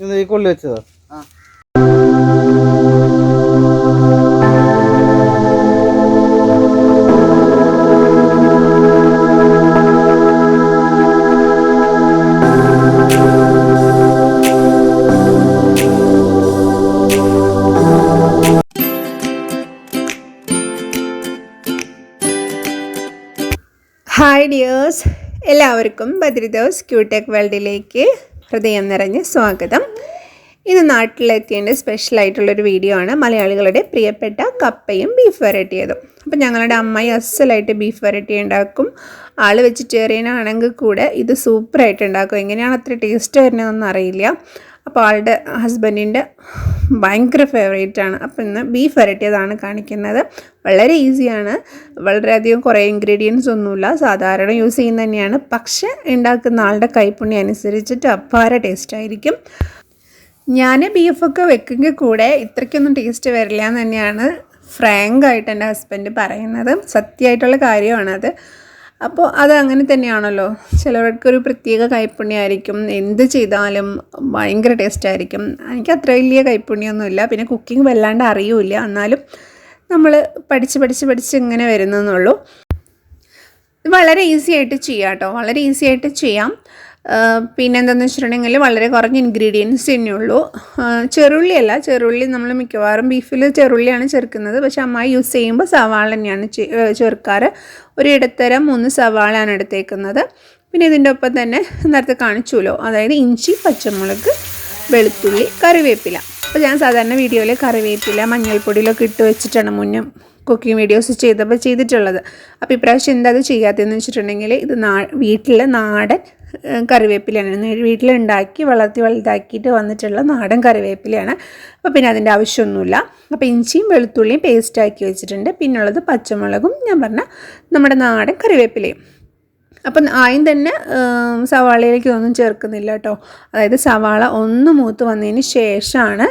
ഇത് ഈ കൊള്ളി വെച്ചതാ? ഹായ് ഡിയേഴ്സ് എല്ലാവർക്കും ബദ്രിദോസ് ക്യൂടെക് വേൾഡിലേക്ക് ഹൃദയം നിറഞ്ഞ സ്വാഗതം. ഇത് നാട്ടിലെത്തിയതിന്റെ സ്പെഷ്യലായിട്ടുള്ളൊരു വീഡിയോ ആണ് മലയാളികളുടെ പ്രിയപ്പെട്ട കപ്പയും ബീഫ് വരട്ടിയതും. അപ്പം ഞങ്ങളുടെ അമ്മായി അസലായിട്ട് ബീഫ് വരട്ടി ഉണ്ടാക്കും. ആൾ വെജിറ്റേറിയൻ ആണെങ്കിൽ കൂടെ ഇത് സൂപ്പറായിട്ട് ഉണ്ടാക്കും. എങ്ങനെയാണ് അത്ര ടേസ്റ്റ് വരുന്നതെന്നൊന്നും അറിയില്ല. അപ്പോൾ ആളുടെ ഹസ്ബൻഡിന്റെ ഭയങ്കര ആണ്. അപ്പോൾ ഇന്ന് ബീഫ് വരട്ടിയതാണ് കാണിക്കുന്നത്. വളരെ ഈസിയാണ് വളരെയധികം കുറേ ഇൻഗ്രീഡിയൻസ് ഒന്നുമില്ല. സാധാരണ യൂസ് ചെയ്യുന്ന തന്നെയാണ്. പക്ഷേ ഉണ്ടാക്കുന്ന ആളുടെ കൈപ്പുണ്യം അനുസരിച്ചിട്ട് അപ്പാര ടേസ്റ്റ് ആയിരിക്കും. ഞാൻ ബീഫൊക്കെ വെക്കുമെങ്കിൽ കൂടെ ഇത്രയ്ക്കൊന്നും ടേസ്റ്റ് വരില്ല എന്ന് തന്നെയാണ് ഫ്രാങ്കായിട്ട് എന്റെ ഹസ്ബൻഡ് പറയുന്നത്. സത്യമായിട്ടുള്ള കാര്യമാണത് അപ്പോൾ അത് അങ്ങനെ തന്നെയാണല്ലോ. ചിലവർക്കൊരു പ്രത്യേക കൈപ്പുണ്യമായിരിക്കും എന്ത് ചെയ്താലും ഭയങ്കര ടേസ്റ്റായിരിക്കും. എനിക്ക് അത്ര വലിയ കൈപ്പുണ്യമൊന്നുമില്ല പിന്നെ കുക്കിംഗ് വല്ലാണ്ട് അറിയില്ല. എന്നാലും നമ്മൾ പഠിച്ച് പഠിച്ച് പഠിച്ച് ഇങ്ങനെ വരുന്നെന്നുള്ളൂ. വളരെ ഈസി ആയിട്ട് ചെയ്യാം കേട്ടോ വളരെ ഈസി ആയിട്ട് ചെയ്യാം. പിന്നെ എന്താണെന്ന് വെച്ചിട്ടുണ്ടെങ്കിൽ വളരെ കുറഞ്ഞ ഇൻഗ്രീഡിയൻസ് തന്നെ ഉള്ളൂ ആ, ചെറുള്ളിയല്ല ചെറുള്ളി നമ്മൾ മിക്കവാറും ബീഫിൽ ചെറുള്ളിയാണ് ചേർക്കുന്നത്. പക്ഷെ അമ്മായി യൂസ് ചെയ്യുമ്പോൾ സവാള തന്നെയാണ് ചേർക്കാറ്. ഒരു ഇടത്തരം മൂന്ന് സവാളയാണ് എടുത്തേക്കുന്നത്. പിന്നെ ഇതിന്റെ ഒപ്പം തന്നെ നേരത്തെ കാണിച്ചുല്ലോ അതായത് ഇഞ്ചി പച്ചമുളക് വെളുത്തുള്ളി കറിവേപ്പില. അപ്പോൾ ഞാൻ സാധാരണ വീഡിയോയിൽ കറിവേപ്പില മഞ്ഞൾപ്പൊടിയിലൊക്കെ ഇട്ട് വെച്ചിട്ടാണ് മുന്നേ കുക്കിംഗ് വീഡിയോസ് ചെയ്തപ്പോൾ ചെയ്തിട്ടുള്ളത്. അപ്പോൾ ഇപ്രാവശ്യം എന്താ അത് ചെയ്യാത്തതെന്ന് വെച്ചിട്ടുണ്ടെങ്കിൽ ഇത് നാ വീട്ടിലെ നാടൻ കറിവേപ്പിലയാണ്. വീട്ടിലുണ്ടാക്കി വളർത്തി വലുതാക്കിയിട്ട് വന്നിട്ടുള്ള നാടൻ കറിവേപ്പിലയാണ്. അപ്പോൾ പിന്നെ അതിന്റെ ആവശ്യമൊന്നുമില്ല. അപ്പോൾ ഇഞ്ചിയും വെളുത്തുള്ളിയും പേസ്റ്റാക്കി വെച്ചിട്ടുണ്ട്. പിന്നുള്ളത് പച്ചമുളകും ഞാൻ പറഞ്ഞ നമ്മുടെ നാടൻ കറിവേപ്പിലയും. അപ്പം ആദ്യം തന്നെ സവാളയിലേക്ക് ഒന്നും ചേർക്കുന്നില്ല കേട്ടോ. അതായത് സവാള ഒന്ന് മൂത്ത് വന്നതിന് ശേഷമാണ്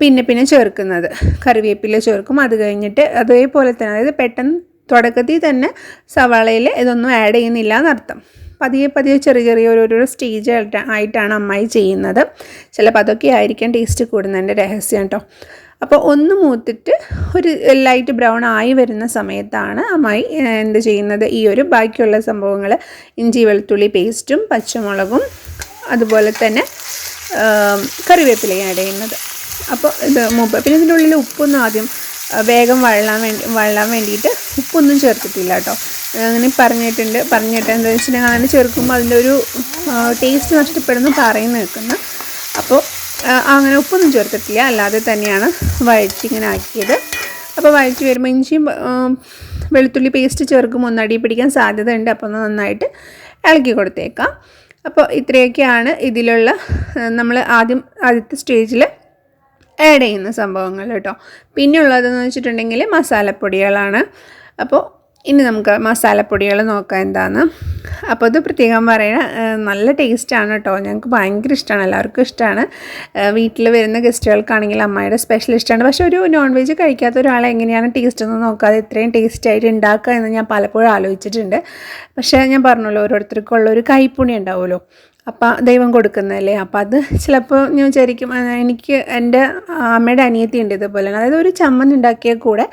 പിന്നെ പിന്നെ ചേർക്കുന്നത്. കറിവേപ്പില ചേർക്കും. അത് കഴിഞ്ഞിട്ട് അതേപോലെ തന്നെ അതായത് പെട്ടെന്ന് തുടക്കത്തിൽ തന്നെ സവാളയിൽ ഇതൊന്നും ആഡ് ചെയ്യുന്നില്ല എന്നർത്ഥം. പതിയെ പതിയെ ചെറിയ ചെറിയ ഓരോരോ സ്റ്റേജ് ആയിട്ടാണ് അമ്മായി ചെയ്യുന്നത്. ചിലപ്പോൾ അതൊക്കെ ആയിരിക്കാം ടേസ്റ്റ് കൂടുന്നതിന്റെ രഹസ്യം കേട്ടോ അപ്പോൾ ഒന്ന് മൂത്തിട്ട് ഒരു ലൈറ്റ് ബ്രൗൺ ആയി വരുന്ന സമയത്താണ് അമ്മായി എന്ത് ചെയ്യുന്നത്? ഈ ഒരു ബാക്കിയുള്ള സംഭവങ്ങൾ ഇഞ്ചി വെളുത്തുള്ളി പേസ്റ്റും പച്ചമുളകും അതുപോലെ തന്നെ കറിവേപ്പിലയും ആഡ് ചെയ്യുന്നത്. അപ്പോൾ ഇത് മൂപ്പ് പിന്നെ ഇതിന്റെ ഉള്ളിൽ ഉപ്പൊന്നും ആദ്യം വേഗം വള്ളാൻ വേണ്ടി വള്ളാൻ വേണ്ടിയിട്ട് ഉപ്പൊന്നും ചേർത്തിട്ടില്ല കേട്ടോ. അങ്ങനെ പറഞ്ഞിട്ടുണ്ട്. പറഞ്ഞിട്ട് എന്താ വെച്ചിട്ടുണ്ടെങ്കിൽ അങ്ങനെ ചേർക്കുമ്പോൾ അതിന്റെ ഒരു ടേസ്റ്റ് നഷ്ടപ്പെടുന്നു പറയുന്ന നിൽക്കുന്നു. അപ്പോൾ അങ്ങനെ ഉപ്പൊന്നും ചേർത്തിട്ടില്ല. അല്ലാതെ തന്നെയാണ് വഴറ്റിങ്ങനെ ആക്കിയത്. അപ്പോൾ വഴറ്റി വരുമ്പോൾ ഇഞ്ചിയും വെളുത്തുള്ളി പേസ്റ്റ് ചേർക്കുമ്പോൾ ഒന്ന് അടി പിടിക്കാൻ സാധ്യത ഉണ്ട് അപ്പോൾ ഒന്ന് നന്നായിട്ട് ഇളക്കി കൊടുത്തേക്കാം. അപ്പോൾ ഇത്രയൊക്കെയാണ് ഇതിലുള്ള നമ്മൾ ആദ്യം ആദ്യത്തെ സ്റ്റേജിൽ ആഡ് ചെയ്യുന്ന സംഭവങ്ങൾ കേട്ടോ. പിന്നെ ഉള്ളതെന്ന് വെച്ചിട്ടുണ്ടെങ്കിൽ മസാലപ്പൊടികളാണ്. അപ്പോൾ ഇനി നമുക്ക് മസാലപ്പൊടികൾ നോക്കാം എന്താന്ന്. അപ്പോൾ ഇത് പ്രത്യേകം പറയണ നല്ല ടേസ്റ്റാണ് കേട്ടോ. ഞങ്ങൾക്ക് ഭയങ്കര ഇഷ്ടമാണ് എല്ലാവർക്കും ഇഷ്ടമാണ്. വീട്ടിൽ വരുന്ന ഗസ്റ്റുകൾക്കാണെങ്കിൽ അമ്മയുടെ സ്പെഷ്യൽ ഇഷ്ടമാണ്. പക്ഷേ ഒരു നോൺ വെജ് കഴിക്കാത്ത ഒരാളെ എങ്ങനെയാണ് ടേസ്റ്റ് എന്ന് നോക്കാതെ ഇത്രയും ടേസ്റ്റ് ആയിട്ട് ഉണ്ടാക്കുക എന്ന് ഞാൻ പലപ്പോഴും ആലോചിച്ചിട്ടുണ്ട്. പക്ഷേ ഞാൻ പറഞ്ഞല്ലോ ഓരോരുത്തർക്കുള്ള ഒരു കൈപ്പുണി ഉണ്ടാവുമല്ലോ. അപ്പം ദൈവം കൊടുക്കുന്നതല്ലേ? അപ്പം അത് ചിലപ്പോൾ ഞാൻ വിചാരിക്കും എനിക്ക് എന്റെ അമ്മയുടെ അനിയത്തി ഉണ്ട് ഇതുപോലെ. അതായത് ഒരു ചമ്മന്തി ഉണ്ടാക്കിയാൽ കൂടെ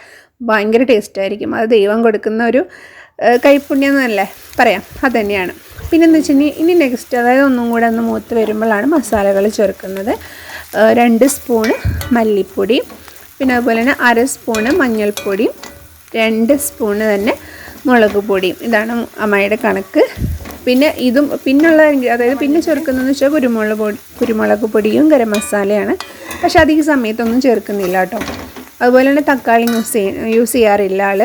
ഭയങ്കര ടേസ്റ്റ് ആയിരിക്കും. അത് ദൈവം കൊടുക്കുന്ന ഒരു കൈപ്പുണ്യം എന്നല്ലേ പറയാം. അത് തന്നെയാണ് പിന്നെ എന്താ വെച്ചിട്ടുണ്ടെങ്കിൽ ഇനി നെക്സ്റ്റ് അതായത് ഒന്നും കൂടെ ഒന്ന് മൂത്ത് വരുമ്പോഴാണ് മസാലകൾ ചേർക്കുന്നത്. രണ്ട് സ്പൂണ് മല്ലിപ്പൊടി പിന്നെ അതുപോലെ തന്നെ അര സ്പൂണ് മഞ്ഞൾപ്പൊടിയും രണ്ട് സ്പൂണ് തന്നെ മുളക് പൊടിയും ഇതാണ് അമ്മയുടെ കണക്ക്. പിന്നെ ഇതും പിന്നുള്ള അതായത് പിന്നെ ചേർക്കുന്നതെന്ന് വെച്ചാൽ കുരുമുളക് പൊടി കുരുമുളക് പൊടിയും ഗരം മസാലയാണ്. പക്ഷെ അധിക സമയത്തൊന്നും ചേർക്കുന്നില്ല കേട്ടോ. അതുപോലെ തന്നെ തക്കാളി യൂസ് ചെയ്യ യൂസ് ചെയ്യാറില്ല ആൾ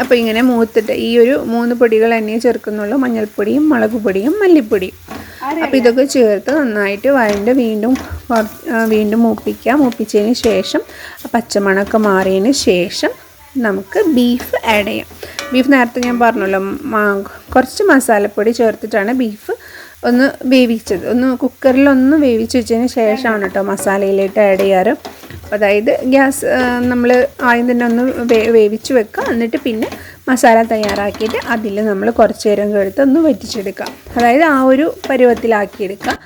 അപ്പോൾ ഇങ്ങനെ മൂത്തിട്ട് ഈ ഒരു മൂന്ന് പൊടികൾ തന്നെ ചേർക്കുന്നുള്ളൂ. മഞ്ഞൾപ്പൊടിയും മുളക് പൊടിയും മല്ലിപ്പൊടിയും. അപ്പോൾ ഇതൊക്കെ ചേർത്ത് നന്നായിട്ട് വഴണ്ട് വീണ്ടും വീണ്ടും മൂപ്പിക്കുക മൂപ്പിച്ചതിന് ശേഷം പച്ചമണമൊക്കെ മാറിയതിന് ശേഷം നമുക്ക് ബീഫ് ആഡ് ചെയ്യാം. ബീഫ് നേരത്തെ ഞാൻ പറഞ്ഞല്ലോ കുറച്ച് മസാലപ്പൊടി ചേർത്തിട്ടാണ് ബീഫ് ഒന്ന് വേവിച്ചത്. ഒന്ന് കുക്കറിൽ ഒന്ന് വേവിച്ച് വെച്ചതിന് ശേഷമാണ് കേട്ടോ മസാലയിലേക്ക് ആഡ് ചെയ്യാറ്. അതായത് ഗ്യാസ് നമ്മൾ ആദ്യം തന്നെ ഒന്ന് വേവിച്ച് വെക്കുക. എന്നിട്ട് പിന്നെ മസാല തയ്യാറാക്കിയിട്ട് അതിൽ നമ്മൾ കുറച്ച് നേരം എടുത്ത് ഒന്ന് വറ്റിച്ചെടുക്കുക. അതായത് ആ ഒരു പരുവത്തിലാക്കിയെടുക്കുക.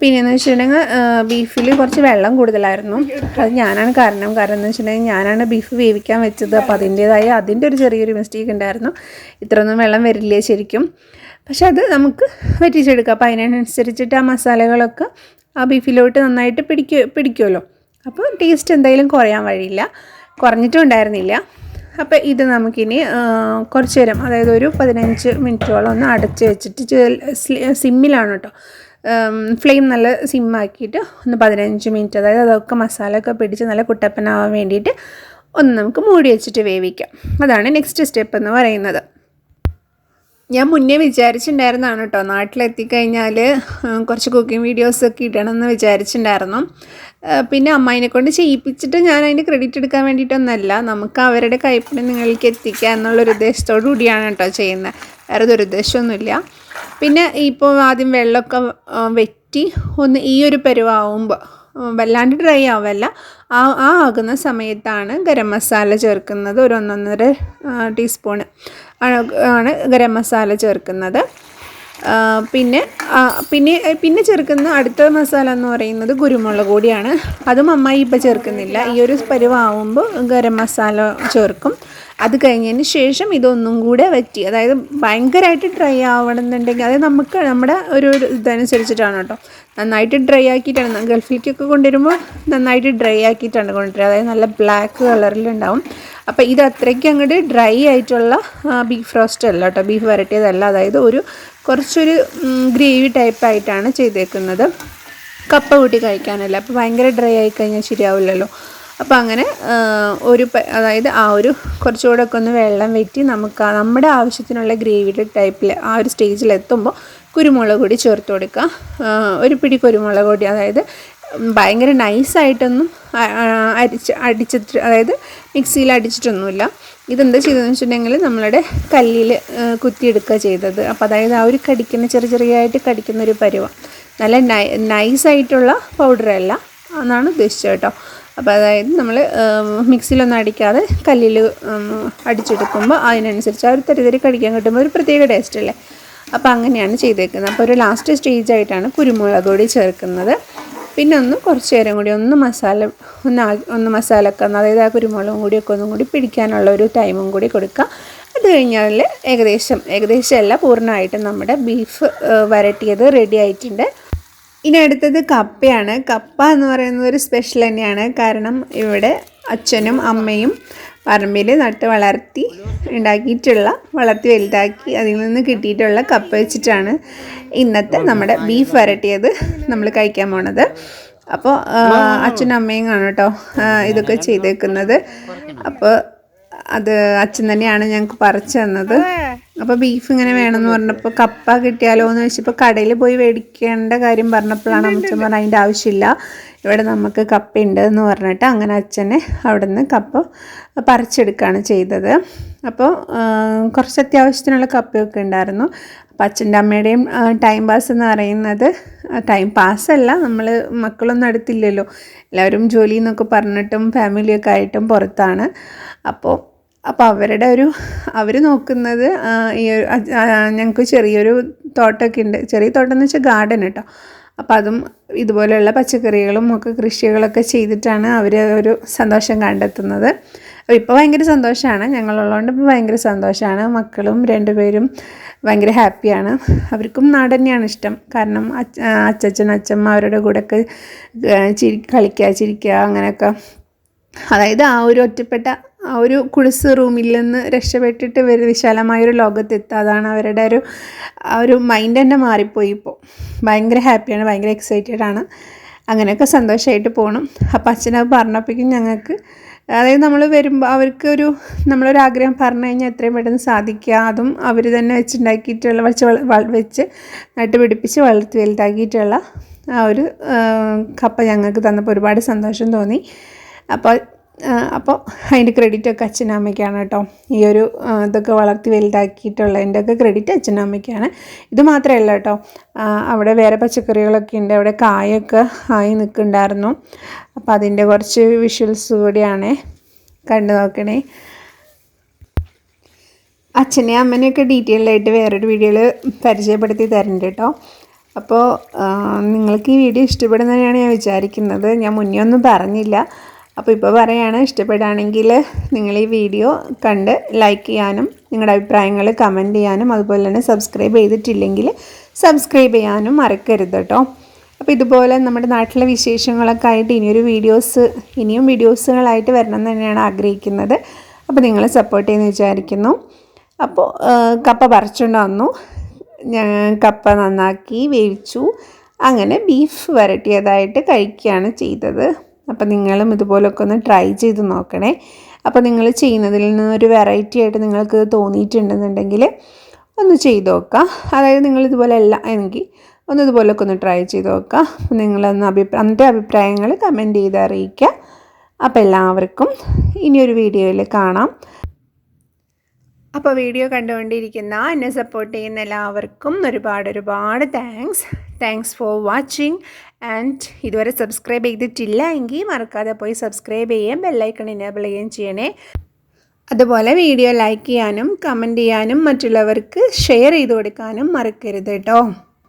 പിന്നെയെന്ന് വെച്ചിട്ടുണ്ടെങ്കിൽ ബീഫിൽ കുറച്ച് വെള്ളം കൂടുതലായിരുന്നു. അത് ഞാനാണ് കാരണം. കാരണം എന്ന് വെച്ചിട്ടുണ്ടെങ്കിൽ ഞാനാണ് ബീഫ് വേവിക്കാൻ വെച്ചത്. അപ്പോൾ അതിന്റേതായ അതിന്റെ ഒരു ചെറിയൊരു മിസ്റ്റേക്ക് ഉണ്ടായിരുന്നു. ഇത്രയൊന്നും വെള്ളം വരില്ലേ ശരിക്കും. പക്ഷെ അത് നമുക്ക് വറ്റിച്ചെടുക്കാം. അപ്പോൾ അതിനനുസരിച്ചിട്ട് ആ മസാലകളൊക്കെ ആ ബീഫിലോട്ട് നന്നായിട്ട് പിടിക്കുക പിടിക്കുമല്ലോ. അപ്പോൾ ടേസ്റ്റ് എന്തായാലും കുറയാൻ വഴിയില്ല. കുറഞ്ഞിട്ടും ഉണ്ടായിരുന്നില്ല അപ്പോൾ ഇത് നമുക്കിനി കുറച്ച് നേരം അതായത് ഒരു പതിനഞ്ച് മിനിറ്റോളം ഒന്ന് അടച്ച് വെച്ചിട്ട് സിമ്മിലാണ് കേട്ടോ. ഫ്ലെയിം നല്ല സിമ്മാക്കിയിട്ട് ഒന്ന് പതിനഞ്ച് മിനിറ്റ് അതായത് അതൊക്കെ മസാല ഒക്കെ പിടിച്ച് നല്ല കുട്ടപ്പനാവാൻ വേണ്ടിയിട്ട് ഒന്ന് നമുക്ക് മൂടി വെച്ചിട്ട് വേവിക്കാം. അതാണ് നെക്സ്റ്റ് സ്റ്റെപ്പ് എന്ന് പറയുന്നത്. ഞാൻ മുന്നേ വിചാരിച്ചിട്ടുണ്ടായിരുന്നതാണ് കേട്ടോ നാട്ടിലെത്തിക്കഴിഞ്ഞാൽ കുറച്ച് കുക്കിംഗ് വീഡിയോസൊക്കെ ഇടണമെന്ന് വിചാരിച്ചിട്ടുണ്ടായിരുന്നു. പിന്നെ അമ്മായിനെ കൊണ്ട് ചെയ്യിപ്പിച്ചിട്ട് ഞാൻ അതിന് ക്രെഡിറ്റ് എടുക്കാൻ വേണ്ടിയിട്ടൊന്നല്ല നമുക്ക് അവരുടെ കൈപ്പിടി നിങ്ങൾക്ക് എത്തിക്കുക എന്നുള്ളൊരു ഉദ്ദേശത്തോടു കൂടിയാണ് കേട്ടോ ചെയ്യുന്നത്. വേറെ ഒരു ഉദ്ദേശമൊന്നുമില്ല. പിന്നെ ഇപ്പോൾ ആദ്യം വെള്ളമൊക്കെ വെറ്റി ഒന്ന് ഈ ഒരു പരുവാകുമ്പോൾ വല്ലാണ്ട് ഡ്രൈ ആവല്ല. ആ ആ ആകുന്ന സമയത്താണ് ഗരം മസാല ചേർക്കുന്നത്. ഒരു ഒന്നൊന്നര ടീസ്പൂണ് ആണ് ഗരം മസാല ചേർക്കുന്നത്. പിന്നെ പിന്നെ പിന്നെ ചേർക്കുന്ന അടുത്ത മസാല എന്ന് പറയുന്നത് കുരുമുളക് പൊടിയാണ്. അതും അമ്മായി ഇപ്പം ചേർക്കുന്നില്ല. ഈ ഒരു പരുവാകുമ്പോൾ ഗരം മസാല ചേർക്കും. അത് കഴിഞ്ഞതിന് ശേഷം ഇതൊന്നും കൂടെ വറ്റി അതായത് ഭയങ്കരമായിട്ട് ഡ്രൈ ആവണമെന്നുണ്ടെങ്കിൽ അതായത് നമുക്ക് നമ്മുടെ ഒരു ഇതനുസരിച്ചിട്ടാണ് കേട്ടോ. നന്നായിട്ട് ഡ്രൈ ആക്കിയിട്ടാണ്. ഗൾഫിലേക്കൊക്കെ കൊണ്ടുവരുമ്പോൾ നന്നായിട്ട് ഡ്രൈ ആക്കിയിട്ടാണ് കൊണ്ടുവരിക. അതായത് നല്ല ബ്ലാക്ക് കളറിലുണ്ടാവും. അപ്പോൾ ഇത് അത്രയ്ക്ക് അങ്ങോട്ട് ഡ്രൈ ആയിട്ടുള്ള ബീഫ് റോസ്റ്റ് അല്ല കേട്ടോ. ബീഫ് വരട്ടിയതല്ല. അതായത് ഒരു കുറച്ചൊരു ഗ്രേവി ടൈപ്പായിട്ടാണ് ചെയ്തേക്കുന്നത്. കപ്പ കൂട്ടി കഴിക്കാനല്ല. അപ്പോൾ ഭയങ്കര ഡ്രൈ ആയി കഴിഞ്ഞാൽ ശരിയാവില്ലല്ലോ. അപ്പോൾ അങ്ങനെ ഒരു അതായത് ആ ഒരു കുറച്ചുകൂടെ ഒക്കെ ഒന്ന് വെള്ളം വെറ്റി നമുക്ക് നമ്മുടെ ആവശ്യത്തിനുള്ള ഗ്രേവിയുടെ ടൈപ്പിൽ ആ ഒരു സ്റ്റേജിൽ എത്തുമ്പോൾ കുരുമുളക് പൊടി ചേർത്ത് കൊടുക്കുക. ഒരു പിടി കുരുമുളക് പൊടി അതായത് ഭയങ്കര നൈസായിട്ടൊന്നും അരിച്ച് അടിച്ചിട്ട് അതായത് മിക്സിയിൽ അടിച്ചിട്ടൊന്നുമില്ല. ഇതെന്താ ചെയ്തതെന്ന് വെച്ചിട്ടുണ്ടെങ്കിൽ നമ്മളുടെ കല്ലിൽ കുത്തിയെടുക്കുക ചെയ്തത്. അപ്പോൾ അതായത് ആ ഒരു കടിക്കുന്ന ചെറിയ ചെറിയതായിട്ട് കടിക്കുന്ന ഒരു പരുവം. നല്ല നൈ നൈസായിട്ടുള്ള പൗഡറല്ല എന്നാണ് ഉദ്ദേശിച്ചത് കേട്ടോ. അപ്പോൾ അതായത് നമ്മൾ മിക്സിയിലൊന്നും അടിക്കാതെ കല്ലിൽ അടിച്ചെടുക്കുമ്പോൾ അതിനനുസരിച്ച് ആ ഒരു തരി തരി കടിക്കാൻ കിട്ടുമ്പോൾ ഒരു പ്രത്യേക ടേസ്റ്റ് അല്ലേ? അപ്പോൾ അങ്ങനെയാണ് ചെയ്തേക്കുന്നത്. അപ്പോൾ ഒരു ലാസ്റ്റ് സ്റ്റേജായിട്ടാണ് കുരുമുളക് പൊടി ചേർക്കുന്നത്. പിന്നെ ഒന്ന് കുറച്ച് നേരം കൂടി ഒന്ന് മസാല ഒന്ന് ഒന്ന് മസാല ഒക്കെ ഒന്ന് അതായത് ആ കുരുമുളകും കൂടിയൊക്കെ ഒന്നും കൂടി പിടിക്കാനുള്ള ഒരു ടൈമും കൂടി കൊടുക്കുക. അത് കഴിഞ്ഞാൽ ഏകദേശം ഏകദേശം അല്ല പൂർണമായിട്ടും നമ്മുടെ ബീഫ് വരട്ടിയത് റെഡി ആയിട്ടുണ്ട്. ഇനി അടുത്തത് കപ്പയാണ്. കപ്പ എന്ന് പറയുന്നത് ഒരു സ്പെഷ്യൽ തന്നെയാണ്. കാരണം ഇവിടെ അച്ഛനും അമ്മയും പറമ്പിൽ നട്ട് വളർത്തി ഉണ്ടാക്കിയിട്ടുള്ള വളർത്തി വലുതാക്കി അതിൽ നിന്ന് കിട്ടിയിട്ടുള്ള കപ്പ വെച്ചിട്ടാണ് ഇന്നത്തെ നമ്മുടെ ബീഫ് വരട്ടിയത് നമ്മൾ കഴിക്കാൻ പോണത്. അപ്പോൾ അച്ഛനും അമ്മയും കാണും കേട്ടോ ഇതൊക്കെ ചെയ്തേക്കുന്നത്. അപ്പോൾ അത് അച്ഛൻ തന്നെയാണ് ഞങ്ങൾക്ക് പറിച്ചു തന്നത്. അപ്പോൾ ബീഫ് ഇങ്ങനെ വേണമെന്ന് പറഞ്ഞപ്പോൾ കപ്പ കിട്ടിയാലോ എന്ന് വെച്ചപ്പോൾ കടയിൽ പോയി മേടിക്കേണ്ട കാര്യം പറഞ്ഞപ്പോഴാണ് അച്ഛൻ പറഞ്ഞത് അതിന്റെ ആവശ്യമില്ല. ഇവിടെ നമുക്ക് കപ്പ ഉണ്ട് എന്ന് പറഞ്ഞിട്ട് അങ്ങനെ അച്ഛനെ അവിടെ നിന്ന് കപ്പ പറിച്ചെടുക്കുകയാണ് ചെയ്തത്. അപ്പോൾ കുറച്ച് അത്യാവശ്യത്തിനുള്ള കപ്പയൊക്കെ ഉണ്ടായിരുന്നു. അപ്പം അച്ഛന്റെ അമ്മയുടെയും ടൈം പാസ് എന്ന് പറയുന്നത് ടൈം പാസ് അല്ല നമ്മൾ മക്കളൊന്നും അടുത്തില്ലല്ലോ. എല്ലാവരും ജോലി എന്നൊക്കെ പറഞ്ഞിട്ടും ഫാമിലിയൊക്കെ ആയിട്ടും പുറത്താണ്. അപ്പോൾ അപ്പോൾ അവരുടെ ഒരു അവർ നോക്കുന്നത് ഈ ഒരു ഞങ്ങൾക്ക് ചെറിയൊരു തോട്ടമൊക്കെ ഉണ്ട്. ചെറിയ തോട്ടം എന്ന് വെച്ചാൽ ഗാർഡൻ കേട്ടോ അപ്പോൾ അതും ഇതുപോലെയുള്ള പച്ചക്കറികളും ഒക്കെ കൃഷികളൊക്കെ ചെയ്തിട്ടാണ് അവർ ഒരു സന്തോഷം കണ്ടെത്തുന്നത്. അപ്പോൾ ഇപ്പോൾ ഭയങ്കര സന്തോഷമാണ് ഞങ്ങളുള്ളതുകൊണ്ട് ഇപ്പോൾ ഭയങ്കര സന്തോഷമാണ് മക്കളും രണ്ടുപേരും ഭയങ്കര ഹാപ്പിയാണ് അവർക്കും നാട് തന്നെയാണ് ഇഷ്ടം. കാരണം അച്ഛ അച്ഛൻ അച്ഛമ്മ അവരുടെ കൂടെയൊക്കെ ചിരി കളിക്കുക ചിരിക്കുക അങ്ങനെയൊക്കെ. അതായത് ആ ഒരു ഒറ്റപ്പെട്ട ആ ഒരു കുടിസ് റൂമിൽ നിന്ന് രക്ഷപ്പെട്ടിട്ട് ഇവർ വിശാലമായൊരു ലോകത്തെത്തുക. അതാണ് അവരുടെ ഒരു ആ ഒരു മൈൻഡ് തന്നെ മാറിപ്പോയി ഇപ്പോൾ ഭയങ്കര ഹാപ്പിയാണ് ഭയങ്കര എക്സൈറ്റഡ് ആണ്. അങ്ങനെയൊക്കെ സന്തോഷമായിട്ട് പോകണം അപ്പം അച്ഛനത് പറഞ്ഞപ്പോഴേക്കും ഞങ്ങൾക്ക് അതായത് നമ്മൾ വരുമ്പോൾ അവർക്ക് ഒരു നമ്മളൊരു ആഗ്രഹം പറഞ്ഞു കഴിഞ്ഞാൽ എത്രയും പെട്ടെന്ന് സാധിക്കുക. അതും അവർ തന്നെ വെച്ചുണ്ടാക്കിയിട്ടുള്ള വെച്ച് വെച്ച് നട്ടുപിടിപ്പിച്ച് വളർത്തി വലുതാക്കിയിട്ടുള്ള ആ ഒരു കപ്പ ഞങ്ങൾക്ക് തന്നപ്പോൾ ഒരുപാട് സന്തോഷം തോന്നി. അപ്പോൾ അപ്പോൾ അതിന്റെ ക്രെഡിറ്റ് ഒക്കെ അച്ഛനമ്മയ്ക്കാണ് കേട്ടോ. ഈ ഒരു ഇതൊക്കെ വളർത്തി വലുതാക്കിയിട്ടുള്ളതിന്റെ ഒക്കെ ക്രെഡിറ്റ് അച്ഛനമ്മയ്ക്കാണ് ഇത് മാത്രമല്ല കേട്ടോ അവിടെ വേറെ പച്ചക്കറികളൊക്കെ ഉണ്ട്. അവിടെ കായൊക്കെ ആയി നിൽക്കുന്നുണ്ടായിരുന്നു. അപ്പോൾ അതിന്റെ കുറച്ച് വിഷ്വൽസ് കൂടിയാണ് കണ്ടു നോക്കണേ. അച്ഛനെയും അമ്മനെയൊക്കെ ഡീറ്റെയിൽഡ് ആയിട്ട് വേറൊരു വീഡിയോയിൽ പരിചയപ്പെടുത്തി തരുന്നുണ്ട് കേട്ടോ. അപ്പോൾ നിങ്ങൾക്ക് ഈ വീഡിയോ ഇഷ്ടപ്പെടുന്നതിനാണ് ഞാൻ വിചാരിക്കുന്നത്. ഞാൻ മുന്നേ ഒന്നും പറഞ്ഞില്ല. അപ്പോൾ ഇപ്പോൾ പറയാണ് ഇഷ്ടപ്പെടുകയാണെങ്കിൽ നിങ്ങൾ ഈ വീഡിയോ കണ്ട് ലൈക്ക് ചെയ്യാനും നിങ്ങളുടെ അഭിപ്രായങ്ങൾ കമന്റ് ചെയ്യാനും അതുപോലെ തന്നെ സബ്സ്ക്രൈബ് ചെയ്തിട്ടില്ലെങ്കിൽ സബ്സ്ക്രൈബ് ചെയ്യാനും മറക്കരുത് കേട്ടോ. അപ്പോൾ ഇതുപോലെ നമ്മുടെ നാട്ടിലെ വിശേഷങ്ങളൊക്കെ ആയിട്ട് ഇനിയൊരു വീഡിയോസ് ഇനിയും വീഡിയോസുകളായിട്ട് വരണം എന്ന് തന്നെയാണ് ആഗ്രഹിക്കുന്നത്. അപ്പോൾ നിങ്ങൾ സപ്പോർട്ട് ചെയ്യുമെന്ന് വിചാരിക്കുന്നു. അപ്പോൾ കപ്പ പറിച്ചുകൊണ്ട് വന്നു. ഞാൻ കപ്പ നന്നാക്കി വേവിച്ചു. അങ്ങനെ ബീഫ് വരട്ടിയതായിട്ട് കഴിക്കുകയാണ് ചെയ്തത്. അപ്പോൾ നിങ്ങളും ഇതുപോലൊക്കെ ഒന്ന് ട്രൈ ചെയ്ത് നോക്കണേ. അപ്പോൾ നിങ്ങൾ ചെയ്യുന്നതിൽ ഒരു വെറൈറ്റി ആയിട്ട് നിങ്ങൾക്ക് തോന്നിയിട്ടുണ്ടെന്നുണ്ടെങ്കിൽ ഒന്ന് ചെയ്ത് നോക്കാം. അതായത് നിങ്ങൾ ഇതുപോലെ അല്ല എങ്കിൽ ഒന്ന് ഇതുപോലൊക്കെ ഒന്ന് ട്രൈ ചെയ്ത് നോക്കാം. അപ്പോൾ നിങ്ങളൊന്ന് അഭിപ്രായ അതിന്റെ അഭിപ്രായങ്ങൾ കമന്റ് ചെയ്ത് അറിയിക്കുക അപ്പോൾ എല്ലാവർക്കും ഇനിയൊരു വീഡിയോയിൽ കാണാം. അപ്പോൾ വീഡിയോ കണ്ടുകൊണ്ടിരിക്കുന്ന എന്നെ സപ്പോർട്ട് ചെയ്യുന്ന എല്ലാവർക്കും ഒരുപാട് ഒരുപാട് thanks thanks for watching and ഇതുവരെ സബ്സ്ക്രൈബ് ചെയ്തിട്ടില്ല എങ്കിൽ മറക്കാതെ പോയി സബ്സ്ക്രൈബ് ചെയ്യുകയും ബെല്ലൈക്കൺ എനേബിൾ ചെയ്യുകയും ചെയ്യണേ. അതുപോലെ വീഡിയോ ലൈക്ക് ചെയ്യാനും കമന്റ് ചെയ്യാനും മറ്റുള്ളവർക്ക് ഷെയർ ചെയ്ത് കൊടുക്കാനും മറക്കരുത് കേട്ടോ